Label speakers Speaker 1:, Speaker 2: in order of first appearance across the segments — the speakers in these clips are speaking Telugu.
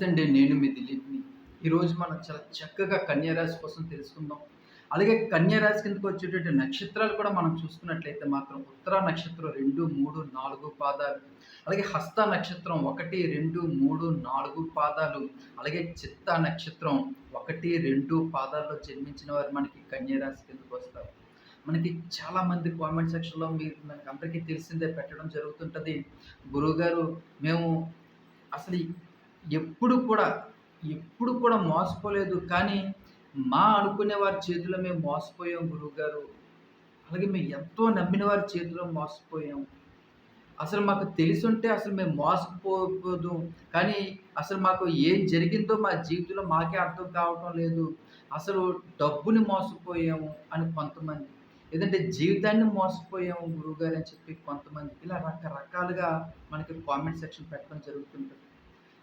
Speaker 1: నమస్తే అండి నేను మీ దిలీప్ని. ఈరోజు మనం చాలా చక్కగా కన్యారాశి కోసం తెలుసుకుందాం. అలాగే కన్యారాశి కిందకు వచ్చేటటువంటి నక్షత్రాలు కూడా మనం చూసుకున్నట్లయితే మాత్రం ఉత్తర నక్షత్రం రెండు మూడు నాలుగు పాదాలు. అలాగే హస్త నక్షత్రం ఒకటి రెండు మూడు నాలుగు పాదాలు. అలాగే చిత్త నక్షత్రం ఒకటి రెండు పాదాల్లో జన్మించిన వారు మనకి కన్యారాశి కిందకు వస్తారు? మనకి చాలా మంది కామెంట్ సెక్షన్లో మీరు మనకి అందరికీ తెలిసిందే పెట్టడం జరుగుతుంటుంది. గురువుగారు మేము అసలు ఎప్పుడు కూడా ఎప్పుడు కూడా మోసపోలేదు. కానీ మా అనుకునే వారి చేతిలో మేము మోసపోయాం గురువుగారు. అలాగే మేము ఎంతో నమ్మిన వారి చేతిలో మోసపోయాం. అసలు మాకు తెలిసుంటే అసలు మేము మోసపోదు కానీ అసలు మాకు ఏం జరిగిందో మా జీవితంలో మాకే అర్థం కావటం లేదు. అసలు డబ్బుని మోసపోయాము అని కొంతమంది. లేదంటే జీవితాన్ని మోసపోయాము గురువుగారు అని చెప్పి కొంతమంది. ఇలా రకరకాలుగా మనకి కామెంట్ సెక్షన్ పెట్టడం జరుగుతుంటుంది.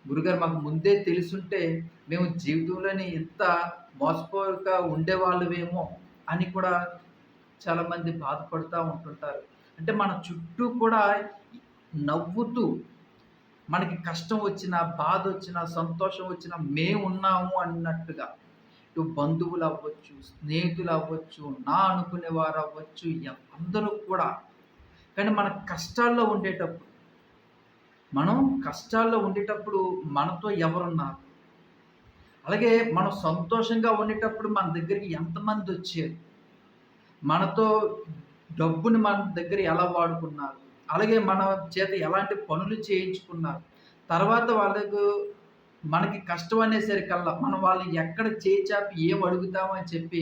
Speaker 1: గురుగారు మాకు ముందే తెలుసుంటే మేము జీవితంలోని ఇంత మోసపోక ఉండేవాళ్ళమేమో అని కూడా చాలామంది బాధపడుతూ ఉంటుంటారు. అంటే మన చుట్టూ కూడా నవ్వుతూ మనకి కష్టం వచ్చినా బాధ వచ్చినా సంతోషం వచ్చినా మేము ఉన్నాము అన్నట్టుగా ఇటు బంధువులు అవ్వచ్చు స్నేహితులు అవ్వచ్చు నా అనుకునే వారు అవ్వచ్చు అందరూ కూడా. కానీ మన కష్టాల్లో ఉండేటప్పుడు మనం కష్టాల్లో ఉండేటప్పుడు మనతో ఎవరున్నారు అలాగే మనం సంతోషంగా ఉండేటప్పుడు మన దగ్గరికి ఎంతమంది వచ్చారు మనతో డబ్బుని మన దగ్గర ఎలా వాడుకున్నారు అలాగే మన చేత ఎలాంటి పనులు చేయించుకున్నారు తర్వాత వాళ్ళకు మనకి కష్టం అనేసరికల్లా మనం వాళ్ళని ఎక్కడ చేచాపి ఏం అడుగుతామని చెప్పి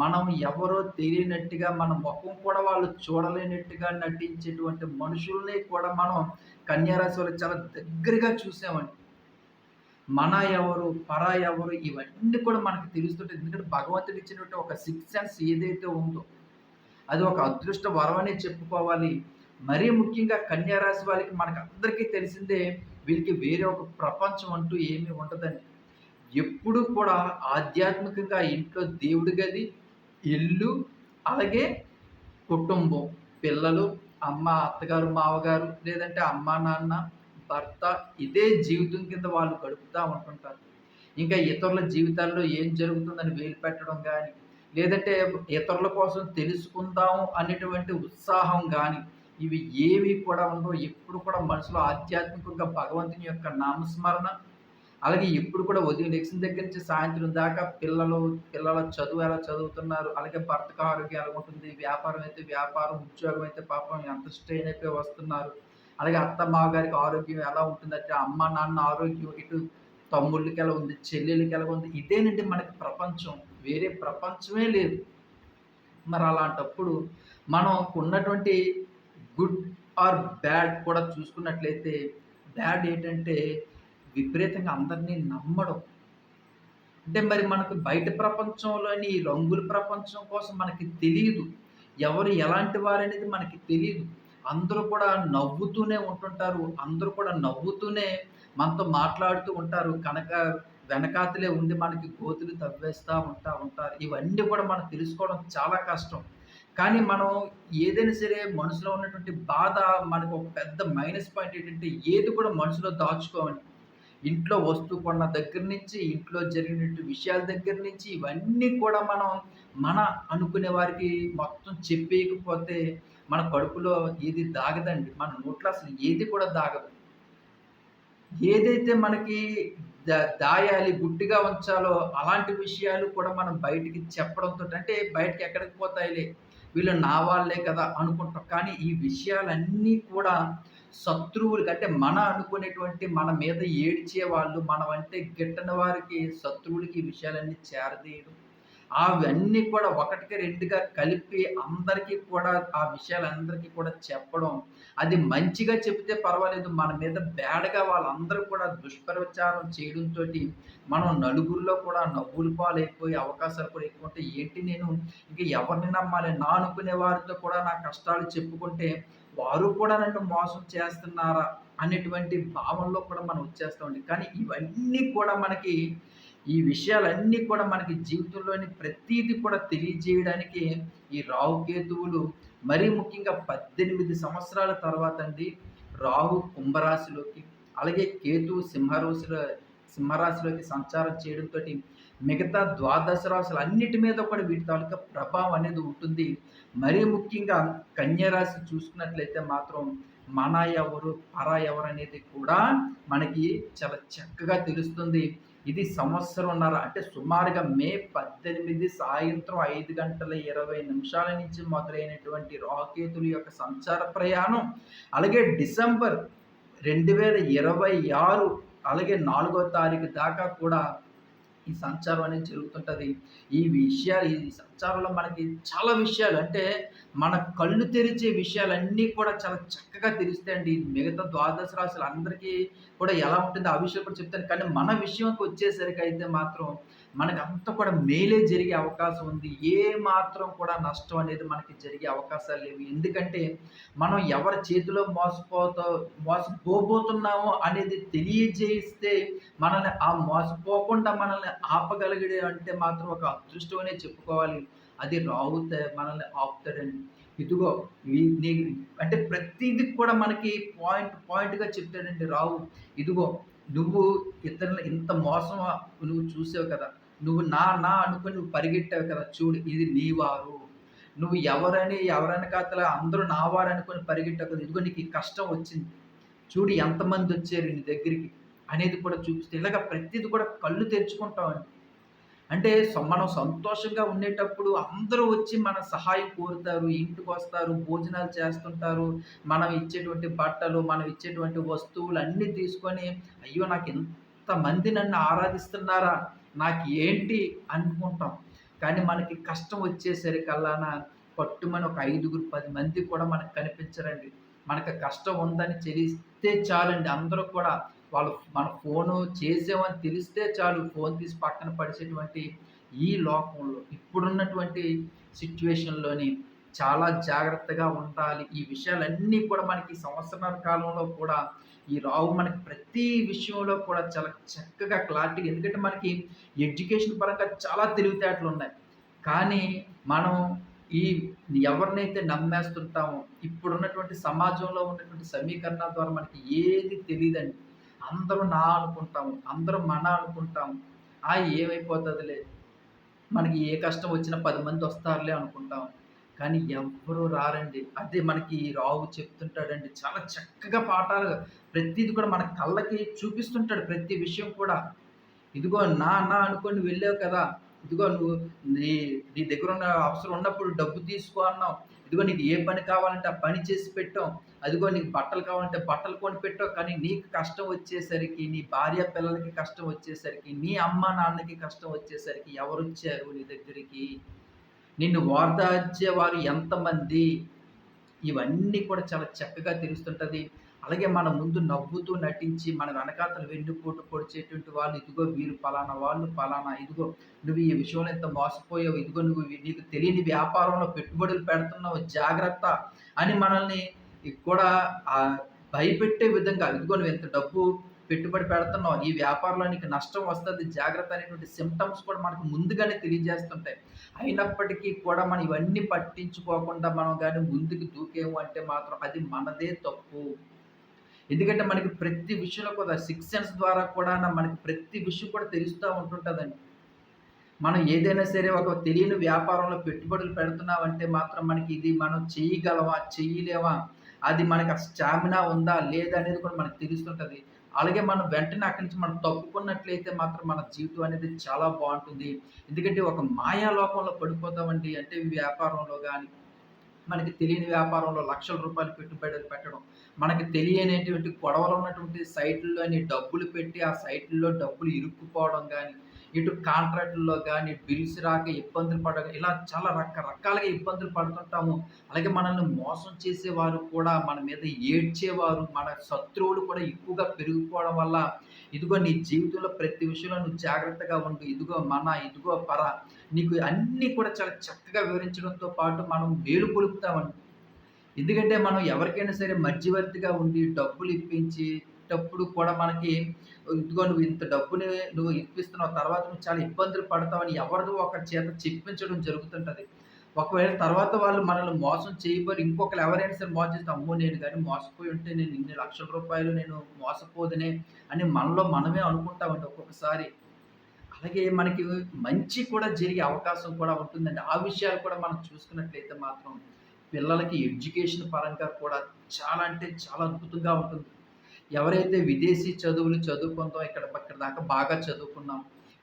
Speaker 1: మనం ఎవరో తెలియనట్టుగా మన ముఖం కూడా వాళ్ళు చూడలేనట్టుగా నటించేటువంటి మనుషుల్ని కూడా మనం కన్యారాశి వాళ్ళు చాలా దగ్గరగా చూసామండి. మన ఎవరు పరా ఎవరు ఇవన్నీ కూడా మనకు తెలుస్తుంటాయి. ఎందుకంటే భగవంతుడు ఇచ్చినటువంటి ఒక సిక్స్ సెన్స్ ఏదైతే ఉందో అది ఒక అదృష్ట వరం అనే చెప్పుకోవాలి. మరీ ముఖ్యంగా కన్యారాశి వాళ్ళకి మనకు అందరికీ తెలిసిందే వీళ్ళకి వేరే ఒక ప్రపంచం అంటూ ఏమీ ఉండదండి. ఎప్పుడు కూడా ఆధ్యాత్మికంగా ఇంట్లో దేవుడి గది ఇల్లు అలాగే కుటుంబం. పిల్లలు అమ్మ అత్తగారు మావగారు లేదంటే అమ్మ నాన్న భర్త ఇదే జీవితం కింద వాళ్ళు గడుపుతూ ఉంటుంటారు. ఇంకా ఇతరుల జీవితాల్లో ఏం జరుగుతుందని వేలు పెట్టడం కానీ లేదంటే ఇతరుల కోసం తెలుసుకుందాం అనేటువంటి ఉత్సాహం కానీ ఇవి ఏవి కూడా ఉండవు. ఎప్పుడు కూడా మనసులో ఆధ్యాత్మికంగా భగవంతుని యొక్క నామస్మరణ అలాగే ఎప్పుడు కూడా ఉదయం లెక్సిన దగ్గర నుంచి సాయంత్రం దాకా పిల్లలు పిల్లల చదువు ఎలా చదువుతున్నారు? అలాగే భర్తకు ఆరోగ్యం ఎలా ఉంటుంది? వ్యాపారం అయితే వ్యాపారం ఉద్యోగం అయితే పాపం ఎంత స్ట్రెయిన్ అయిపోయి వస్తున్నారు? అలాగే అత్త మామగారికి ఆరోగ్యం ఎలా ఉంటుందంటే అమ్మ నాన్న ఆరోగ్యం ఇటు తమ్ముళ్ళకి ఎలా ఉంది? చెల్లెళ్ళకి ఎలా ఉంది? ఇదేనండి మనకి ప్రపంచం. వేరే ప్రపంచమే లేదు. మరి అలాంటప్పుడు మనం ఉన్నటువంటి గుడ్ ఆర్ బ్యాడ్ కూడా చూసుకున్నట్లయితే బ్యాడ్ ఏంటంటే విపరీతంగా అందరినీ నమ్మడం. అంటే మరి మనకు బయట ప్రపంచంలోని ఈ రంగుల ప్రపంచం కోసం మనకి తెలియదు. ఎవరు ఎలాంటి వారనేది మనకి తెలియదు. అందరూ కూడా నవ్వుతూనే ఉంటుంటారు. అందరూ కూడా నవ్వుతూనే మనతో మాట్లాడుతూ ఉంటారు. కనుక వెనకాతలే ఉండి మనకి గోతులు తవ్వేస్తూ ఉంటా ఉంటారు. ఇవన్నీ కూడా మనం తెలుసుకోవడం చాలా కష్టం. కానీ మనం ఏదైనా సరే మనసులో ఉన్నటువంటి బాధ మనకు ఒక పెద్ద మైనస్ పాయింట్ ఏంటంటే ఏది కూడా మనసులో దాచుకోవాలి ఇంట్లో వస్తువు కొన్న దగ్గర నుంచి ఇంట్లో జరిగినట్టు విషయాల దగ్గర నుంచి ఇవన్నీ కూడా మనం మన అనుకునే వారికి మొత్తం చెప్పేయకపోతే మన కడుపులో ఏది దాగదండి. మన నోట్లో అసలు ఏది కూడా దాగదు. ఏదైతే మనకి దాయాలి గుడ్డిగా ఉంచాలో అలాంటి విషయాలు కూడా మనం బయటికి చెప్పడంతో అంటే బయటికి ఎక్కడికి పోతాయిలే వీళ్ళు నా వాళ్ళే కదా అనుకుంటాం. కానీ ఈ విషయాలన్నీ కూడా శత్రువులకి అంటే మన అనుకునేటువంటి మన మీద ఏడ్చే వాళ్ళు మనం అంటే గిట్టని వారికి శత్రువులకి ఈ విషయాలన్నీ చేరదీయడం. అవన్నీ కూడా ఒకటికి రెండుగా కలిపి అందరికీ కూడా ఆ విషయాలందరికీ కూడా చెప్పడం. అది మంచిగా చెప్తే పర్వాలేదు మన మీద బ్యాడ్గా వాళ్ళందరూ కూడా దుష్ప్రచారం చేయడంతో మనం నలుగురిలో కూడా నవ్వులు పాలైపోయే అవకాశాలు కూడా ఎక్కువ ఉంటాయి. ఏంటి నేను? ఇంక ఎవరిని నమ్మాలి? నా అనుకునే వారితో కూడా నా కష్టాలు చెప్పుకుంటే వారు కూడా నన్ను మోసం చేస్తున్నారా అనేటువంటి భావంలో కూడా మనం వచ్చేస్తామండి కానీ ఇవన్నీ కూడా మనకి ఈ విషయాలన్నీ కూడా మనకి జీవితంలోని ప్రతీది కూడా తెలియజేయడానికి ఈ రాహుకేతువులు మరీ ముఖ్యంగా పద్దెనిమిది సంవత్సరాల తర్వాత అండి రాహు కుంభరాశిలోకి అలాగే కేతు సింహరాశిలో సింహరాశిలోకి సంచారం చేయడంతో మిగతా ద్వాదశ రాశులు అన్నిటి మీద కూడా వీటి తాలూకా ప్రభావం అనేది ఉంటుంది. మరీ ముఖ్యంగా కన్యరాశి చూసుకున్నట్లయితే మాత్రం మన ఎవరు పర ఎవరు అనేది కూడా మనకి చాలా చక్కగా తెలుస్తుంది. ఇది సంవత్సరంన్నర అంటే సుమారుగా మే పద్దెనిమిది సాయంత్రం ఐదు గంటల ఇరవై నిమిషాల నుంచి మొదలైనటువంటి రాకేతుల యొక్క సంచార ప్రయాణం అలాగే డిసెంబర్ రెండు వేల ఇరవై ఆరు అలాగే నాలుగో తారీఖు దాకా కూడా ఈ సంచారం అనేది జరుగుతుంటుంది. ఈ విషయాలు ఈ సంచారంలో మనకి చాలా విషయాలు అంటే మన కళ్ళు తెరిచే విషయాలన్నీ కూడా చాలా చక్కగా తెలుస్తాయండి మిగతా ద్వాదశ రాశులు అందరికీ కూడా ఎలా ఉంటుందో ఆ విషయం కూడా చెప్తాను. కానీ మన విషయంకి వచ్చేసరికి అయితే మాత్రం మనకు అంత కూడా మేలే జరిగే అవకాశం ఉంది. ఏ మాత్రం కూడా నష్టం అనేది మనకి జరిగే అవకాశాలు లేవు. ఎందుకంటే మనం ఎవరి చేతిలో మోసపోతా మోసపోబోతున్నామో అనేది తెలియజేస్తే మనల్ని ఆ మోసపోకుండా మనల్ని ఆపగలిగే అంటే మాత్రం ఒక అదృష్టమనే చెప్పుకోవాలి. అది రావుతే మనల్ని ఆపుతాడండి. ఇదిగో నీ అంటే ప్రతిదీ కూడా మనకి పాయింట్ పాయింట్గా చెప్తాడండి రావు. ఇదిగో నువ్వు ఇతరులు ఇంత మోసం నువ్వు చూసావు కదా నువ్వు నా నా అనుకుని నువ్వు పరిగెట్టావు కదా చూడు ఇది నీ వారు. నువ్వు ఎవరని ఎవరని కాతల అందరూ నా వారు అనుకుని పరిగెట్టావు కదా ఇదిగో నీకు కష్టం వచ్చింది. చూడు ఎంతమంది వచ్చారు నీ దగ్గరికి అనేది కూడా చూపిస్తే ఇలాగ ప్రతిదీ కూడా కళ్ళు తెరుచుకుంటామండి. అంటే మనం సంతోషంగా ఉండేటప్పుడు అందరూ వచ్చి మన సహాయం కోరుతారు ఇంటికి వస్తారు భోజనాలు చేస్తుంటారు మనం ఇచ్చేటువంటి బట్టలు మనం ఇచ్చేటువంటి వస్తువులు అన్నీ తీసుకొని అయ్యో నాకు ఇంతమంది నన్ను ఆరాధిస్తున్నారా? నాకు ఏంటి? అనుకుంటాం. కానీ మనకి కష్టం వచ్చేసరికల్లాన పట్టుమని ఒక ఐదుగురు పది మంది కూడా మనకు కనిపించరండి. మనకు కష్టం ఉందని తెలిస్తే చాలండి. అందరూ కూడా వాళ్ళు మన ఫోను చేసామని తెలిస్తే చాలు ఫోన్ తీసి పక్కన పడిచేటువంటి ఈ లోకంలో ఇప్పుడున్నటువంటి సిచ్యువేషన్లోని చాలా జాగ్రత్తగా ఉండాలి. ఈ విషయాలన్నీ కూడా మనకి సంవత్సరాల కాలంలో కూడా ఈ రావు మనకి ప్రతి విషయంలో కూడా చాలా చక్కగా క్లారిటీగా ఎందుకంటే మనకి ఎడ్యుకేషన్ పరంగా చాలా తెలివితేటలు ఉన్నాయి. కానీ మనం ఈ ఎవరినైతే నమ్మేస్తుంటామో ఇప్పుడున్నటువంటి సమాజంలో ఉన్నటువంటి సమీకరణ ద్వారా మనకి ఏది తెలియదండి. అందరూ నా అనుకుంటాము అందరూ మన అనుకుంటాము. ఆ ఏమైపోతుందిలే? మనకి ఏ కష్టం వచ్చినా పది మంది వస్తారులే అనుకుంటాం కానీ ఎవ్వరూ రారండి. అదే మనకి రావు చెప్తుంటాడండి. చాలా చక్కగా పాఠాలు ప్రతిది కూడా మన కళ్ళకి చూపిస్తుంటాడు ప్రతి విషయం కూడా. ఇదిగో నా నా అనుకొని వెళ్ళావు కదా. ఇదిగో నువ్వు నీ నీ దగ్గర ఉన్న అవసరం ఉన్నప్పుడు డబ్బు తీసుకో అన్నావు. ఇదిగో నీకు ఏ పని కావాలంటే ఆ పని చేసి పెట్టాం అదిగో నీకు బట్టలు కావాలంటే బట్టలు కొని పెట్టావు. కానీ నీకు కష్టం వచ్చేసరికి నీ భార్య పిల్లలకి కష్టం వచ్చేసరికి నీ అమ్మ నాన్నకి కష్టం వచ్చేసరికి ఎవరు వచ్చారు నీ దగ్గరికి? నిన్ను వారు ఎంతమంది? ఇవన్నీ కూడా చాలా చక్కగా తెలుస్తుంటుంది. అలాగే మన ముందు నవ్వుతూ నటించి మన వెనకాతలు వెన్నుపోటు పొడిచేటువంటి వాళ్ళు ఇదిగో వీరు పలానా వాళ్ళు పలానా ఇదిగో నువ్వు ఈ విషయంలో ఎంత మోసపోయావు ఇదిగో నువ్వు నీకు తెలియని వ్యాపారంలో పెట్టుబడులు పెడుతున్నావు జాగ్రత్త అని మనల్ని కూడా భయపెట్టే విధంగా ఇదిగో నువ్వు ఎంత డబ్బు పెట్టుబడి పెడుతున్నావు ఈ వ్యాపారంలో నీకు నష్టం వస్తుంది జాగ్రత్త అనేటువంటి సిమ్టమ్స్ కూడా మనకు ముందుగానే తెలియజేస్తుంటాయి. అయినప్పటికీ కూడా మనం ఇవన్నీ పట్టించుకోకుండా మనం కానీ ముందుకు దూకేము అంటే మాత్రం అది మనదే తప్పు. ఎందుకంటే మనకి ప్రతి విషయంలో కూడా సిక్స్ ద్వారా కూడా మనకి ప్రతి విషయం కూడా తెలుస్తూ ఉంటుంటుందండి. మనం ఏదైనా సరే ఒక తెలియని వ్యాపారంలో పెట్టుబడులు పెడుతున్నామంటే మాత్రం మనకి ఇది మనం చేయగలవా చేయలేవా అది మనకి స్టామినా ఉందా లేదా అనేది కూడా మనకు తెలుస్తుంటుంది. అలాగే మనం వెంటనే అక్కడి నుంచి మనం తప్పుకున్నట్లయితే మాత్రం మన జీవితం అనేది చాలా బాగుంటుంది. ఎందుకంటే ఒక మాయాలోకంలో పడిపోతామండి. అంటే వ్యాపారంలో కానీ మనకి తెలియని వ్యాపారంలో లక్షల రూపాయలు పెట్టుబడులు పెట్టడం మనకి తెలియనటువంటి గొడవలు ఉన్నటువంటి సైట్లలోని డబ్బులు పెట్టి ఆ సైట్లలో డబ్బులు ఇరుక్కుపోవడం కానీ ఇటు కాంట్రాక్టుల్లో కానీ బిల్స్ రాక ఇబ్బందులు పడక ఇలా చాలా రకరకాలుగా ఇబ్బందులు పడుతుంటాము. అలాగే మనల్ని మోసం చేసేవారు కూడా మన మీద ఏడ్చేవారు మన శత్రువులు కూడా ఎక్కువగా పెరిగిపోవడం వల్ల ఇదిగో నీ జీవితంలో ప్రతి విషయంలో నువ్వు జాగ్రత్తగా ఉండు ఇదిగో మన ఇదిగో పర నీకు అన్నీ కూడా చాలా చక్కగా వివరించడంతో పాటు మనం వేలు కొలుపుతామండి ఎందుకంటే మనం ఎవరికైనా సరే మధ్యవర్తిగా ఉండి డబ్బులు ఇప్పించేటప్పుడు కూడా మనకి ఇదిగో నువ్వు ఇంత డబ్బుని నువ్వు ఇప్పిస్తున్నావు తర్వాత నువ్వు చాలా ఇబ్బందులు పడతావని ఎవరిదో ఒక చేత చెప్పించడం జరుగుతుంటుంది. ఒకవేళ తర్వాత వాళ్ళు మనల్ని మోసం చేయబోరు ఇంకొకరు ఎవరైనా సరే మోసం చేస్తే అమ్మో నేను కానీ మోసపోయి ఉంటే నేను ఇన్ని లక్షల రూపాయలు నేను మోసపోదునే అని మనలో మనమే అనుకుంటామండి ఒక్కొక్కసారి. అలాగే మనకి మంచి కూడా జరిగే అవకాశం కూడా ఉంటుందండి. ఆ విషయాలు కూడా మనం చూసుకున్నట్లయితే మాత్రం పిల్లలకి ఎడ్యుకేషన్ పరంగా కూడా చాలా అంటే చాలా అద్భుతంగా ఉంటుంది. ఎవరైతే విదేశీ చదువులు చదువుకుందాం ఇక్కడ ఇక్కడ దాకా బాగా చదువుకున్నాం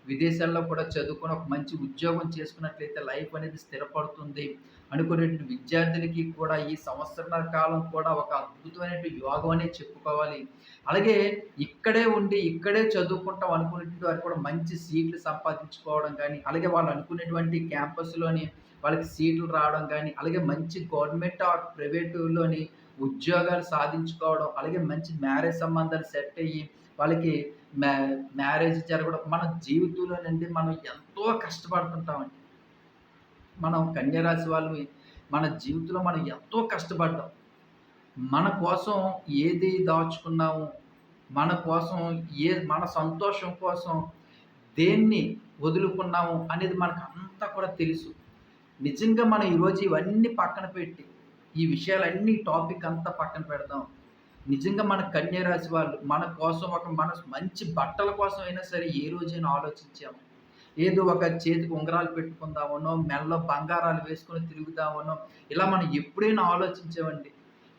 Speaker 1: విదేశాల్లో కూడా చదువుకొని ఒక మంచి ఉద్యోగం చేసుకున్నట్లయితే లైఫ్ అనేది స్థిరపడుతుంది అనుకునేటువంటి విద్యార్థులకి కూడా ఈ సంవత్సరాల కాలం కూడా ఒక అద్భుతమైనటువంటి యోగం అనే చెప్పుకోవాలి. అలాగే ఇక్కడే ఉండి ఇక్కడే చదువుకుంటాం అనుకునేటువంటి వారు కూడా మంచి సీట్లు సంపాదించుకోవడం కానీ అలాగే వాళ్ళు అనుకునేటువంటి క్యాంపస్లోని వాళ్ళకి సీట్లు రావడం కానీ అలాగే మంచి గవర్నమెంట్ ఆర్ ప్రైవేటులోని ఉద్యోగాలు సాధించుకోవడం అలాగే మంచి మ్యారేజ్ సంబంధాలు సెట్ అయ్యి వాళ్ళకి మ్యా మ్యారేజ్ జరగడం మన జీవితంలో నుండి మనం ఎంతో కష్టపడుతుంటామండి. మనం కన్యరాశి వాళ్ళు మన జీవితంలో మనం ఎంతో కష్టపడ్డాం. మన కోసం ఏది దాచుకున్నాము మన కోసం ఏ మన సంతోషం కోసం దేన్ని వదులుకున్నాము అనేది మనకు అంతా కూడా తెలుసు. నిజంగా మనం ఈరోజు ఇవన్నీ పక్కన పెట్టి ఈ విషయాలన్నీ టాపిక్ అంతా పక్కన పెడదాం. నిజంగా మన కన్య రాశి వాళ్ళు మన కోసం ఒక మన మంచి బట్టల కోసం అయినా సరే ఏ రోజైనా ఆలోచించాము. ఏదో ఒక చేతికి ఉంగరాలు పెట్టుకుందామనో మెల్లో బంగారాలు వేసుకొని తిరుగుదామనో ఇలా మనం ఎప్పుడైనా ఆలోచించామండి.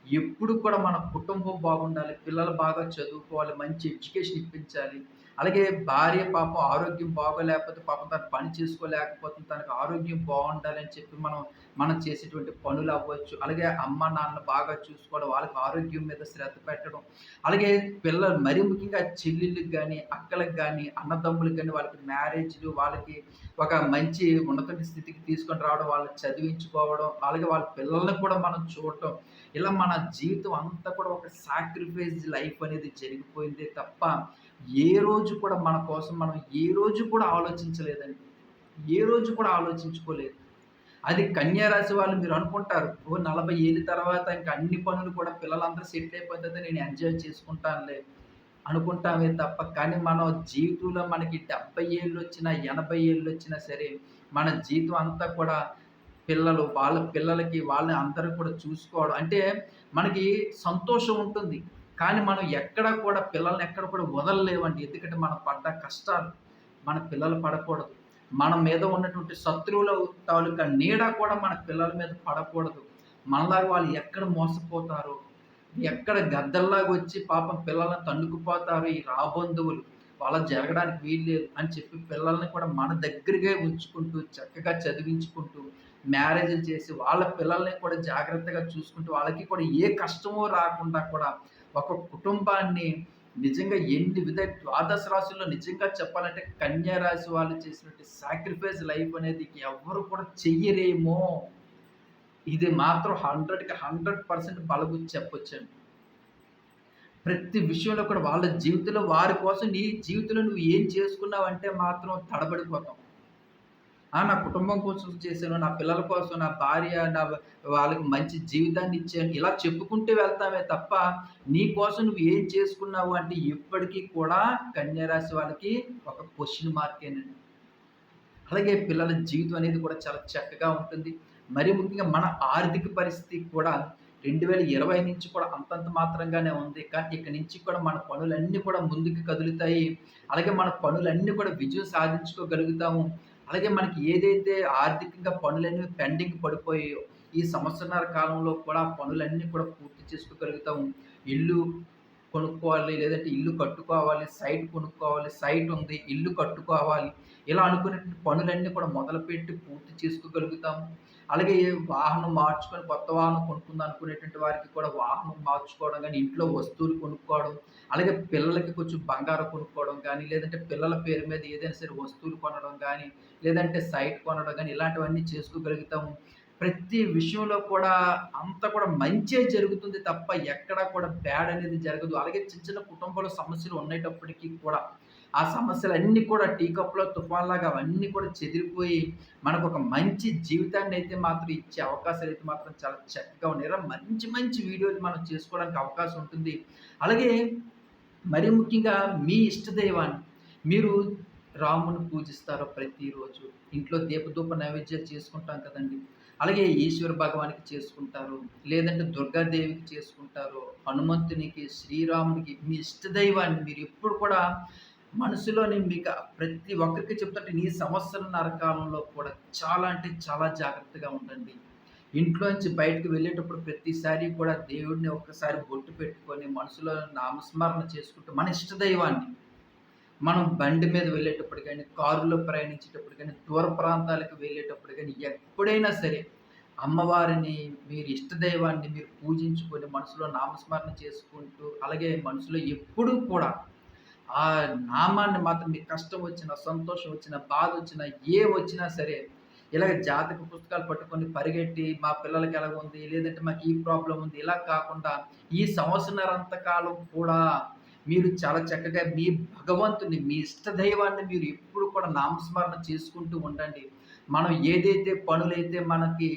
Speaker 1: ఎప్పుడు కూడా మన కుటుంబం బాగుండాలి పిల్లలు బాగా చదువుకోవాలి మంచి ఎడ్యుకేషన్ ఇప్పించాలి అలాగే భార్య పాపం ఆరోగ్యం బాగోలేకపోతే పాపం తను పని చేసుకోలేకపోతుంది తనకు ఆరోగ్యం బాగుండాలని చెప్పి మనం మనం చేసేటువంటి పనులు అవ్వచ్చు. అలాగే అమ్మ నాన్న బాగా చూసుకోవడం వాళ్ళకి ఆరోగ్యం మీద శ్రద్ధ పెట్టడం. అలాగే పిల్లలు మరి ముఖ్యంగా చెల్లెళ్ళకి కానీ అక్కలకు కానీ అన్నదమ్ములకు కానీ వాళ్ళకి మ్యారేజ్లు వాళ్ళకి ఒక మంచి ఉన్నత స్థితికి తీసుకొని రావడం వాళ్ళని చదివించుకోవడం అలాగే వాళ్ళ పిల్లల్ని కూడా మనం చూడటం. ఇలా మన జీవితం అంతా కూడా ఒక సాక్రిఫైస్ లైఫ్ అనేది జరిగిపోయింది తప్ప ఏ రోజు కూడా మన కోసం మనం ఏ రోజు కూడా ఆలోచించలేదండి. ఏ రోజు కూడా ఆలోచించుకోలేదు. అది కన్యారాశి వాళ్ళు మీరు అనుకుంటారు ఓ నలభై ఏళ్ళ తర్వాత ఇంకా అన్ని పనులు కూడా పిల్లలందరూ సెట్ అయిపోతుంది నేను ఎంజాయ్ చేసుకుంటానులే అనుకుంటామే తప్ప కానీ మన జీవితంలో మనకి డెబ్బై ఏళ్ళు వచ్చినా ఎనభై ఏళ్ళు వచ్చినా సరే మన జీవితం అంతా కూడా పిల్లలు వాళ్ళ పిల్లలకి వాళ్ళని అందరూ కూడా చూసుకోవడం అంటే మనకి సంతోషం ఉంటుంది. కానీ మనం ఎక్కడ కూడా పిల్లల్ని ఎక్కడ కూడా వదలలేవండి. ఎందుకంటే మనం పడ్డ కష్టాలు మన పిల్లలు పడకూడదు. మన మీద ఉన్నటువంటి శత్రువుల తాలూకా నీడ కూడా మన పిల్లల మీద పడకూడదు. మనలాగా వాళ్ళు ఎక్కడ మోసపోతారు? ఎక్కడ గద్దల్లాగా వచ్చి పాపం పిల్లల్ని తన్నుకుపోతారు ఈ రాబంధువులు వాళ్ళ జరగడానికి వీల్లేదు అని చెప్పి పిల్లల్ని కూడా మన దగ్గరగా ఉంచుకుంటూ చక్కగా చదివించుకుంటూ మ్యారేజ్ చేసి వాళ్ళ పిల్లల్ని కూడా జాగ్రత్తగా చూసుకుంటూ వాళ్ళకి కూడా ఏ కష్టమో రాకుండా కూడా ఒక కుటుంబాన్ని నిజంగా ఎన్ని విధ ద్వాదశ రాశుల్లో నిజంగా చెప్పాలంటే కన్యా రాశి వాళ్ళు చేసినట్టు సాక్రిఫైస్ లైఫ్ అనేది ఎవరు కూడా చెయ్యరేమో. ఇది మాత్రం హండ్రెడ్కి హండ్రెడ్ పర్సెంట్ బలగు చెప్పొచ్చండి. ప్రతి విషయంలో కూడా వాళ్ళ జీవితంలో వారి కోసం నీ జీవితంలో నువ్వు ఏం చేసుకున్నావు అంటే మాత్రం తడబడిపోతాం నా కుటుంబం కోసం చేశాను నా పిల్లల కోసం నా భార్య నా వాళ్ళకి మంచి జీవితాన్ని ఇచ్చాను. ఇలా చెప్పుకుంటూ వెళ్తామే తప్ప నీ కోసం నువ్వు ఏం చేసుకున్నావు అంటే ఇప్పటికీ కూడా కన్యారాశి వాళ్ళకి ఒక క్వశ్చన్ మార్కేనండి అలాగే పిల్లల జీవితం అనేది కూడా చాలా చక్కగా ఉంటుంది. మరి ముఖ్యంగా మన ఆర్థిక పరిస్థితి కూడా రెండు వేల ఇరవై నుంచి కూడా అంతంత మాత్రంగానే ఉంది. కానీ ఇక్కడ నుంచి కూడా మన పనులన్నీ కూడా ముందుకు కదులుతాయి. అలాగే మన పనులన్నీ కూడా విజయం సాధించుకోగలుగుతాము. అలాగే మనకి ఏదైతే ఆర్థికంగా పనులన్నీ పెండింగ్ పడిపోయాయో ఈ సంవత్సరాల కాలంలో కూడా పనులన్నీ కూడా పూర్తి చేసుకోగలుగుతాము. ఇల్లు కొనుక్కోవాలి లేదంటే ఇల్లు కట్టుకోవాలి సైట్ కొనుక్కోవాలి సైట్ ఉంది ఇల్లు కట్టుకోవాలి ఇలా అనుకునే పనులన్నీ కూడా మొదలుపెట్టి పూర్తి చేసుకోగలుగుతాము. అలాగే వాహనం మార్చుకొని కొత్త వాహనం కొనుక్కుందాం అనుకునేటువంటి వారికి కూడా వాహనం మార్చుకోవడం కానీ ఇంట్లో వస్తువులు కొనుక్కోవడం అలాగే పిల్లలకి కొంచెం బంగారం కొనుక్కోవడం కానీ లేదంటే పిల్లల పేరు మీద ఏదైనా సరే వస్తువులు కొనడం కానీ లేదంటే సైట్ కొనడం కానీ ఇలాంటివన్నీ చేసుకోగలుగుతాము. ప్రతి విషయంలో కూడా అంత కూడా మంచే జరుగుతుంది తప్ప ఎక్కడా కూడా బ్యాడ్ అనేది జరగదు. అలాగే చిన్న చిన్న కుటుంబంలో సమస్యలు ఉండేటప్పటికీ కూడా ఆ సమస్యలన్నీ కూడా టీ కప్లో తుఫాన్లాగా అవన్నీ కూడా చెదిరిపోయి మనకు ఒక మంచి జీవితాన్ని అయితే మాత్రం ఇచ్చే అవకాశాలు అయితే మాత్రం చాలా చక్కగా ఉన్నాయి. మంచి మంచి వీడియోలు మనం చేసుకోవడానికి అవకాశం ఉంటుంది. అలాగే మరి ముఖ్యంగా మీ ఇష్టదైవాన్ని మీరు రాముని పూజిస్తారో ప్రతిరోజు. ఇంట్లో దీపధూప నైవేద్యాలు చేసుకుంటాం కదండి. అలాగే ఈశ్వర భగవానికి చేసుకుంటారు. లేదంటే దుర్గాదేవికి చేసుకుంటారు. హనుమంతునికి శ్రీరామునికి మీ ఇష్టదైవాన్ని మీరు ఎప్పుడు కూడా మనసులోని మీకు ప్రతి ఒక్కరికి చెప్తుంటే నీ సంవత్సరం కాలంలో కూడా చాలా అంటే చాలా జాగ్రత్తగా ఉండండి. ఇంట్లోంచి బయటకు వెళ్ళేటప్పుడు ప్రతిసారి కూడా దేవుడిని ఒక్కసారి బొట్టు పెట్టుకొని మనసులో నామస్మరణ చేసుకుంటూ మన ఇష్టదైవాన్ని మనం బండి మీద వెళ్ళేటప్పుడు కానీ కారులో ప్రయాణించేటప్పుడు కానీ దూర ప్రాంతాలకు వెళ్ళేటప్పుడు కానీ ఎప్పుడైనా సరే అమ్మవారిని మీరు ఇష్టదైవాన్ని మీరు పూజించుకొని మనసులో నామస్మరణ చేసుకుంటూ అలాగే మనసులో ఎప్పుడూ కూడా ఆ నామాన్ని మాత్రం మీకు కష్టం వచ్చిన సంతోషం వచ్చిన బాధ వచ్చిన ఏ వచ్చినా సరే ఇలాగ జాతక పుస్తకాలు పట్టుకొని పరిగెట్టి మా పిల్లలకి ఎలా ఉంది లేదంటే మాకు ఈ ప్రాబ్లం ఉంది ఇలా కాకుండా ఈ సంవత్సరాంత కాలం కూడా మీరు చాలా చక్కగా మీ భగవంతుని మీ ఇష్ట దైవాన్ని మీరు ఎప్పుడు కూడా నామస్మరణ చేసుకుంటూ ఉండండి. మనం ఏదైతే పనులైతే మనకి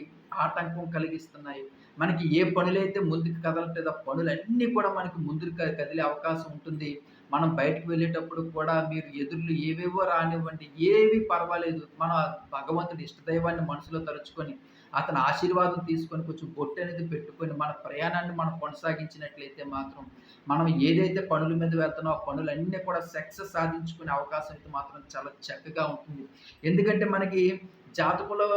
Speaker 1: ఆటంకం కలిగిస్తున్నాయి మనకి ఏ పనులైతే ముందుకు కదలట్లేదో పనులన్నీ కూడా మనకి ముందుకు కదిలే అవకాశం ఉంటుంది. మనం బయటకు వెళ్ళేటప్పుడు కూడా మీరు ఎదురులు ఏవేవో రానివ్వండి. ఏవి పర్వాలేదు. మన భగవంతుడి ఇష్టదైవాన్ని మనసులో తలుచుకొని అతని ఆశీర్వాదం తీసుకొని కొంచెం బొట్టు అనేది పెట్టుకొని మన ప్రయాణాన్ని మనం కొనసాగించినట్లయితే మాత్రం మనం ఏదైతే పనుల మీద వెళ్తున్నామో ఆ పనులన్నీ కూడా సక్సెస్ సాధించుకునే అవకాశం అయితే మాత్రం చాలా చక్కగా ఉంటుంది. ఎందుకంటే మనకి జాతకంలో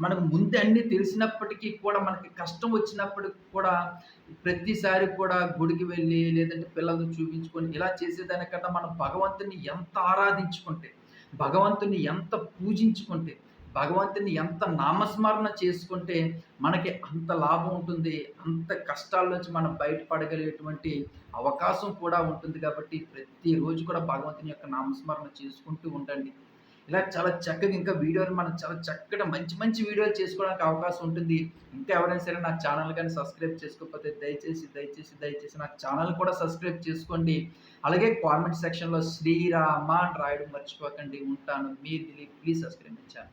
Speaker 1: మనకు ముందే అన్ని తెలిసినప్పటికీ కూడా మనకి కష్టం వచ్చినప్పటికి కూడా ప్రతిసారి కూడా గుడికి వెళ్ళి లేదంటే పిల్లల్ని చూపించుకొని ఇలా చేసేదానికన్నా మనం భగవంతుని ఎంత ఆరాధించుకుంటే భగవంతుని ఎంత పూజించుకుంటే భగవంతుని ఎంత నామస్మరణ చేసుకుంటే మనకి అంత లాభం ఉంటుంది అంత కష్టాల నుంచి మనం బయటపడగలిగేటువంటి అవకాశం కూడా ఉంటుంది కాబట్టి ప్రతిరోజు కూడా భగవంతుని యొక్క నామస్మరణ చేసుకుంటూ ఉండండి. ఇలా చాలా చక్కగా ఇంకా వీడియోలు మనం చాలా చక్కగా మంచి మంచి వీడియోలు చేసుకోవడానికి అవకాశం ఉంటుంది. ఇంకా ఎవరైనా సరే నా ఛానల్ కానీ సబ్స్క్రైబ్ చేసుకోకపోతే దయచేసి దయచేసి దయచేసి నా ఛానల్ కూడా సబ్స్క్రైబ్ చేసుకోండి. అలాగే కామెంట్ సెక్షన్లో శ్రీరామ అని రాయడం మర్చిపోకండి. ఉంటాను. మీ దిలీప్ ప్లీజ్ సబ్స్క్రైబ్ ఇచ్చాను